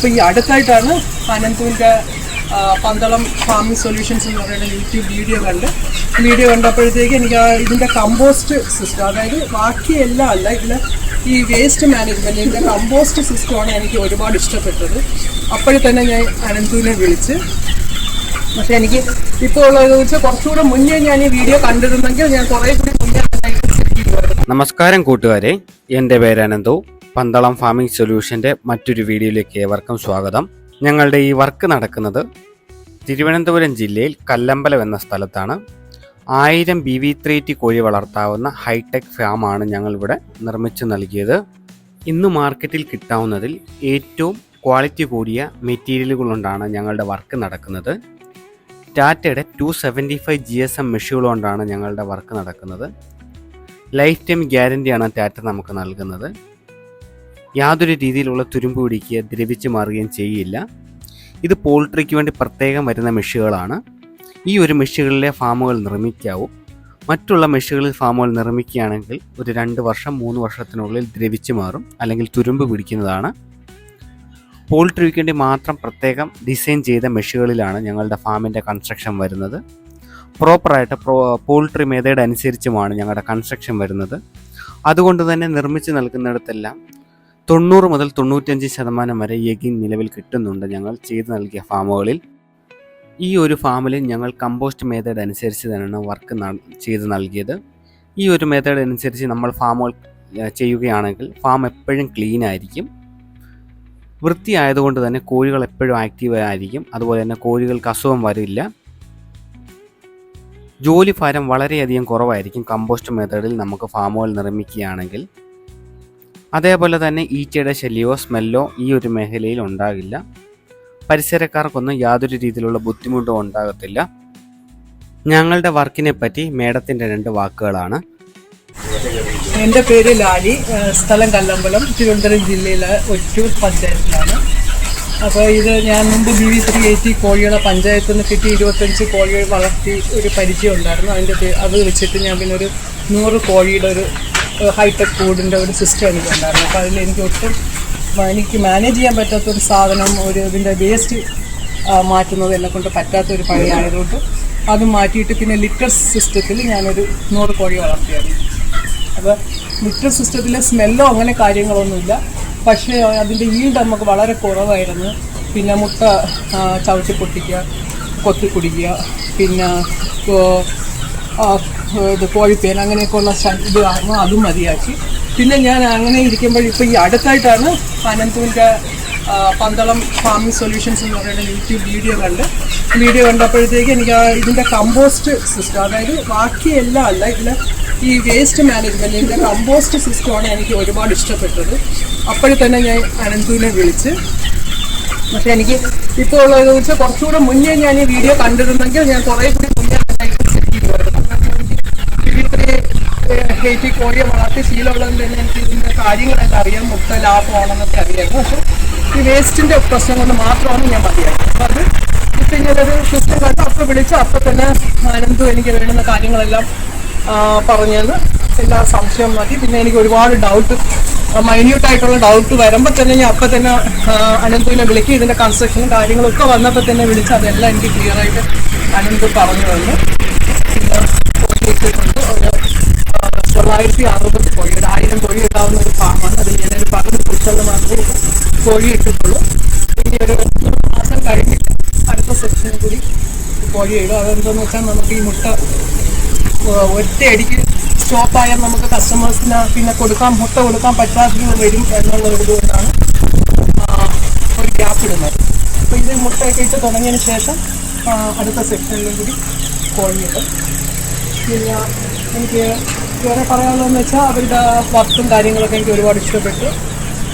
ഇപ്പൊ ഈ അടുത്തായിട്ടാണ് അനന്തുവിന്റെ പന്തളം ഫാമിംഗ് സൊല്യൂഷൻസ് എന്ന് പറയുന്ന യൂട്യൂബ് വീഡിയോ കണ്ട്. വീഡിയോ കണ്ടപ്പോഴത്തേക്ക് എനിക്ക് ആ ഇതിന്റെ കമ്പോസ്റ്റ് സിസ്റ്റം അതായത് ബാക്കി എല്ലാം അല്ല ഇതിൽ ഈ വേസ്റ്റ് മാനേജ്മെന്റ് ഇതിന്റെ കമ്പോസ്റ്റ് സിസ്റ്റമാണ് എനിക്ക് ഒരുപാട് ഇഷ്ടപ്പെട്ടത്. അപ്പോഴേ തന്നെ ഞാൻ അനന്തുവിനെ വിളിച്ച് പക്ഷേ എനിക്ക് ഇപ്പോൾ ഉള്ളത് വെച്ചാൽ കുറച്ചുകൂടെ മുന്നേ ഞാൻ ഈ വീഡിയോ കണ്ടിരുന്നെങ്കിൽ ഞാൻ കുറേ കൂടി മുന്നേ നമസ്കാരം കൂട്ടുകാരെ എന്റെ പേര് അനന്തു. പന്തളം ഫാമിംഗ് സൊല്യൂഷന്റെ മറ്റൊരു വീഡിയോയിലേക്ക് ഏവർക്കും സ്വാഗതം. ഞങ്ങളുടെ ഈ വർക്ക് നടക്കുന്നത് തിരുവനന്തപുരം ജില്ലയിൽ കല്ലമ്പലം എന്ന സ്ഥലത്താണ്. ആയിരം ബി വി ത്രീ ടി കോഴി വളർത്താവുന്ന ഹൈടെക് ഫാമാണ് ഞങ്ങളിവിടെ നിർമ്മിച്ചു നൽകിയത്. ഇന്ന് മാർക്കറ്റിൽ കിട്ടാവുന്നതിൽ ഏറ്റവും ക്വാളിറ്റി കൂടിയ മെറ്റീരിയലുകൾ കൊണ്ടാണ് ഞങ്ങളുടെ വർക്ക് നടക്കുന്നത്. ടാറ്റയുടെ two seventy five G S M machine കൊണ്ടാണ് ഞങ്ങളുടെ വർക്ക് നടക്കുന്നത്. ലൈഫ് ടൈം ഗ്യാരണ്ടിയാണ് ടാറ്റ നമുക്ക് നൽകുന്നത്. യാതൊരു രീതിയിലുള്ള തുരുമ്പ് പിടിക്കുക ദ്രവിച്ച് മാറുകയും ചെയ്യില്ല. ഇത് പോൾട്രിക്ക് വേണ്ടി പ്രത്യേകം വരുന്ന മെഷീനുകളാണ് ഈ ഒരു മെഷീനുകളിലെ ഫാമുകൾ നിർമ്മിക്കാവൂ. മറ്റുള്ള മെഷീനുകളിൽ ഫാമുകൾ നിർമ്മിക്കുകയാണെങ്കിൽ ഒരു രണ്ട് വർഷം മൂന്ന് വർഷത്തിനുള്ളിൽ ദ്രവിച്ച് മാറും അല്ലെങ്കിൽ തുരുമ്പ് പിടിക്കുന്നതാണ്. പോൾട്രിക്ക് വേണ്ടി മാത്രം പ്രത്യേകം ഡിസൈൻ ചെയ്ത മെഷീനുകളിലാണ് ഞങ്ങളുടെ ഫാമിന്റെ കൺസ്ട്രക്ഷൻ വരുന്നത്. പ്രോപ്പറായിട്ട് പ്രോ പോൾട്രി മെത്തേഡ് അനുസരിച്ചുമാണ് ഞങ്ങളുടെ കൺസ്ട്രക്ഷൻ വരുന്നത്. അതുകൊണ്ട് തന്നെ നിർമ്മിച്ച് നൽകുന്നിടത്തെല്ലാം തൊണ്ണൂറ് മുതൽ തൊണ്ണൂറ്റഞ്ച് ശതമാനം വരെ എഗിൻ നിലവിൽ കിട്ടുന്നുണ്ട്. ഞങ്ങൾ ചെയ്തു നൽകിയ ഫാമുകളിൽ. ഈ ഒരു ഫാമിൽ ഞങ്ങൾ കമ്പോസ്റ്റ് മെത്തേഡ് അനുസരിച്ച് തന്നെയാണ് വർക്ക് ചെയ്തു നൽകിയത്. ഈ ഒരു മെത്തേഡ് അനുസരിച്ച് നമ്മൾ ഫാമുകൾ ചെയ്യുകയാണെങ്കിൽ ഫാം എപ്പോഴും ക്ലീൻ ആയിരിക്കും. വൃത്തിയായതുകൊണ്ട് തന്നെ കോഴികൾ എപ്പോഴും ആക്റ്റീവ് ആയിരിക്കും. അതുപോലെ തന്നെ കോഴികൾക്ക് അസുഖം വരില്ല. ജോലി ഭാരം വളരെയധികം കുറവായിരിക്കും കമ്പോസ്റ്റ് മെത്തേഡിൽ നമുക്ക് ഫാമുകൾ നിർമ്മിക്കുകയാണെങ്കിൽ. അതേപോലെ തന്നെ ഈച്ചയുടെ ശല്യമോ സ്മെല്ലോ ഈ ഒരു മേഖലയിൽ ഉണ്ടാകില്ല. പരിസരക്കാർക്കൊന്നും യാതൊരു രീതിയിലുള്ള ബുദ്ധിമുട്ടും ഉണ്ടാകത്തില്ല. ഞങ്ങളുടെ വർക്കിനെ പറ്റി മേഡത്തിന്റെ രണ്ട് വാക്കുകളാണ്. എന്റെ പേര് ലാലി സ്ഥലം കല്ലമ്പലം തിരുവനന്തപുരം ജില്ലയിലെ ഒറ്റൂർ പഞ്ചായത്തിലാണ്. അപ്പോൾ ഇത് ഞാൻ മുമ്പ് ബി വി ത്രീ എയ്റ്റി കോഴികളെ പഞ്ചായത്തിൽ നിന്ന് കിട്ടി ഇരുപത്തഞ്ച് കോഴികൾ വളർത്തി ഒരു പരിചയം ഉണ്ടായിരുന്നു. അതിന്റെ അത് വെച്ചിട്ട് ഞാൻ പിന്നെ ഒരു നൂറ് കോഴിയുടെ ഒരു ഹൈടെക് കൂടിന്റെ ഒരു സിസ്റ്റം എനിക്കുണ്ടായിരുന്നു. അപ്പോൾ അതിൽ എനിക്ക് ഒട്ടും എനിക്ക് മാനേജ് ചെയ്യാൻ പറ്റാത്ത ഒരു സാധനം ഒരു ഇതിന്റെ വേസ്റ്റ് മാറ്റുന്നത് പറ്റാത്ത ഒരു പണി ആയതുകൊണ്ട് അത് മാറ്റിയിട്ട് പിന്നെ ലിറ്റർ സിസ്റ്റത്തിൽ ഞാനൊരു നൂറ് കോഴി വളർത്തിയായിരുന്നു. അപ്പോൾ ലിറ്റർ സിസ്റ്റത്തിലെ സ്മെല്ലോ അങ്ങനെ കാര്യങ്ങളൊന്നുമില്ല. പക്ഷേ അതിന്റെ ഈൽഡ് നമുക്ക് വളരെ കുറവായിരുന്നു. പിന്നെ മുട്ട ചവിട്ടി പൊട്ടിക്കുക കൊത്തി കുടിക്കുക പിന്നെ ഇത് കോഴിപ്പേൻ അങ്ങനെയൊക്കെയുള്ള ഇത് വാങ്ങും. അതും മതിയാക്കി. പിന്നെ ഞാൻ അങ്ങനെ ഇരിക്കുമ്പോൾ ഇപ്പോൾ ഈ അടുത്തായിട്ടാണ് അനന്തുവിന്റെ പന്തളം ഫാമിംഗ് സൊല്യൂഷൻസ് എന്ന് പറയുന്ന യൂട്യൂബ് വീഡിയോ കണ്ട്. വീഡിയോ കണ്ടപ്പോഴത്തേക്ക് എനിക്ക് ആ ഇതിന്റെ കമ്പോസ്റ്റ് സിസ്റ്റം അതായത് ബാക്കി എല്ലാം അല്ല ഇതിൽ ഈ വേസ്റ്റ് മാനേജ്മെന്റ് ഇതിന്റെ കമ്പോസ്റ്റ് സിസ്റ്റമാണ് എനിക്ക് ഒരുപാട് ഇഷ്ടപ്പെട്ടത്. അപ്പോഴേ തന്നെ ഞാൻ അനന്തുവിനെ വിളിച്ച് പക്ഷെ എനിക്ക് ഇപ്പോൾ ഉള്ളത് വെച്ചാൽ കുറച്ചുകൂടെ മുന്നേ ഞാൻ ഈ വീഡിയോ കണ്ടിരുന്നെങ്കിൽ ഞാൻ കുറേ ഹേറ്റി കോഴിയെ വളർത്തി ശീലമുള്ളത് തന്നെ എനിക്ക് ഇതിന്റെ കാര്യങ്ങളൊക്കെ അറിയാം. മുട്ട ലാഭമാണെന്നൊക്കെ അറിയായിരുന്നു പക്ഷെ ഈ വേസ്റ്റിന്റെ പ്രശ്നം കൊണ്ട് മാത്രമാണ് ഞാൻ മതിയായത്. അപ്പം അത് ഇപ്പം ഇങ്ങനൊരു സിസ്റ്റം കണ്ട് അപ്പം വിളിച്ച് അപ്പം തന്നെ ആനന്ദു എനിക്ക് വേണ്ടുന്ന കാര്യങ്ങളെല്ലാം പറഞ്ഞത് എല്ലാ സംശയം മതി. പിന്നെ എനിക്ക് ഒരുപാട് ഡൗട്ട് മൈന്യൂട്ടായിട്ടുള്ള ഡൗട്ട് വരുമ്പോൾ തന്നെ ഞാൻ അപ്പം തന്നെ അനന്തുവിനെ വിളിക്കും. ഇതിന്റെ കൺസ്ട്രക്ഷനും കാര്യങ്ങളൊക്കെ വന്നപ്പോൾ തന്നെ വിളിച്ച് അതെല്ലാം എനിക്ക് ക്ലിയറായിട്ട് അനന്തു അനന്ത് പറഞ്ഞു തന്നു. പിന്നെ തൊള്ളായിരത്തി അറുപത് കോഴി ഒരു ആയിരം കോഴി ഇടാവുന്ന ഒരു ഫാമാണ് അതിൽ ഞാനൊരു പകുതി കുറിച്ചുള്ള മാത്രമേ കോഴി ഇട്ടിട്ടുള്ളൂ. ഇനി ഒരു ഒരു മാസം കഴിഞ്ഞിട്ട് അടുത്ത സെക്ഷനും കൂടി കോഴി ഇടും. അതെന്താണെന്ന് വെച്ചാൽ നമുക്ക് ഈ മുട്ട ഒറ്റയടിക്ക് സ്റ്റോപ്പായാൽ നമുക്ക് കസ്റ്റമേഴ്സിന് പിന്നെ കൊടുക്കാൻ മുട്ട കൊടുക്കാൻ പറ്റാത്തത് വരും എന്നുള്ളതുകൊണ്ടാണ് ഒരു ഒരു ഗ്യാപ്പ് ഇടുന്നത്. അപ്പോൾ ഇത് മുട്ടയൊക്കെ ഇട്ട് തുടങ്ങിയതിന് ശേഷം അടുത്ത സെക്ഷനിലും കൂടി കോഴിയിടും പിന്നെ എനിക്ക് വേറെ പറയാനുള്ളതെന്ന് വെച്ചാൽ അവരുടെ വർക്കും കാര്യങ്ങളൊക്കെ എനിക്ക് ഒരുപാട് ഇഷ്ടപ്പെട്ടു.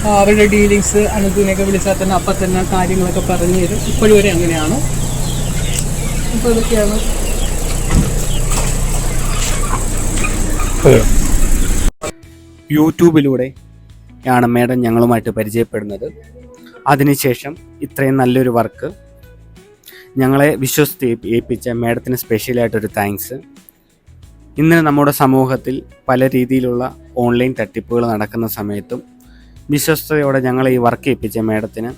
അവരുടെ ഡീലിങ്സ് അനുദിനൊക്കെ വിളിച്ചാൽ തന്നെ അപ്പം തന്നെ കാര്യങ്ങളൊക്കെ പറഞ്ഞു തരും. ഇപ്പോഴും വരെ അങ്ങനെയാണ്. ഇപ്പോൾ ഇതൊക്കെയാണ്. യൂട്യൂബിലൂടെ ആണ് മേഡം ഞങ്ങളുമായിട്ട് പരിചയപ്പെടുന്നത്. അതിനുശേഷം ഇത്രയും നല്ലൊരു വർക്ക് ഞങ്ങളെ വിശ്വസിച്ച് ഏൽപ്പി- ഏൽപ്പിച്ച മേഡത്തിന് സ്പെഷ്യലായിട്ടൊരു താങ്ക്സ് ഇന്ന് നമ്മുടെ സമൂഹത്തിൽ പല രീതിയിലുള്ള ഓൺലൈൻ തട്ടിപ്പുകൾ നടക്കുന്ന സമയത്തും വിശ്വസ്തയോടെ ഞങ്ങൾ ഈ വർക്ക് ഏൽപ്പിച്ച മേഡത്തിന്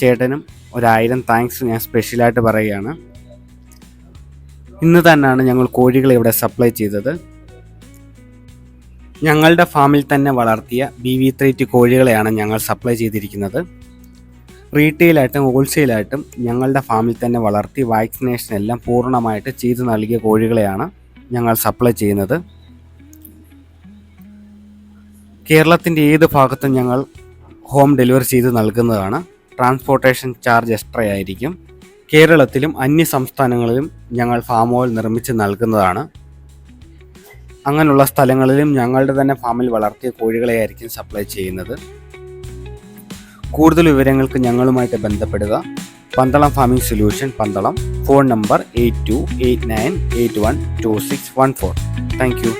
ചേട്ടനും ഒരായിരം താങ്ക്സ് ഞാൻ സ്പെഷ്യലായിട്ട് പറയുകയാണ്. ഇന്ന് തന്നെയാണ് ഞങ്ങൾ കോഴികളെ ഇവിടെ സപ്ലൈ ചെയ്തത്. ഞങ്ങളുടെ ഫാമിൽ തന്നെ വളർത്തിയ ബി വി ത്രീറ്റി കോഴികളെയാണ് ഞങ്ങൾ സപ്ലൈ ചെയ്തിരിക്കുന്നത്. റീറ്റെയിലായിട്ടും ഹോൾസെയിലായിട്ടും ഞങ്ങളുടെ ഫാമിൽ തന്നെ വളർത്തി വാക്സിനേഷൻ എല്ലാം പൂർണമായിട്ട് ചെയ്തു നൽകിയ കോഴികളെയാണ്. ഞങ്ങൾ സപ്ലൈ ചെയ്യുന്നത്. കേരളത്തിന്റെ ഏത് ഭാഗത്തും ഞങ്ങൾ ഹോം ഡെലിവറി ചെയ്ത് നൽകുന്നതാണ്. ട്രാൻസ്പോർട്ടേഷൻ ചാർജ് എക്സ്ട്രാ ആയിരിക്കും. കേരളത്തിലും അന്യ സംസ്ഥാനങ്ങളിലും ഞങ്ങൾ ഫാം ഓയിൽ നിർമ്മിച്ച് നൽകുന്നതാണ്. അങ്ങനെയുള്ള സ്ഥലങ്ങളിലും ഞങ്ങളുടെ തന്നെ ഫാമിൽ വളർത്തിയ കോഴികളെ ആയിരിക്കും സപ്ലൈ ചെയ്യുന്നത്. കൂടുതൽ വിവരങ്ങൾക്ക് ഞങ്ങളുമായിട്ട് ബന്ധപ്പെടുക. Pandalam farming solution Pandalam. Phone number eight two eight nine eight one two six one four thank you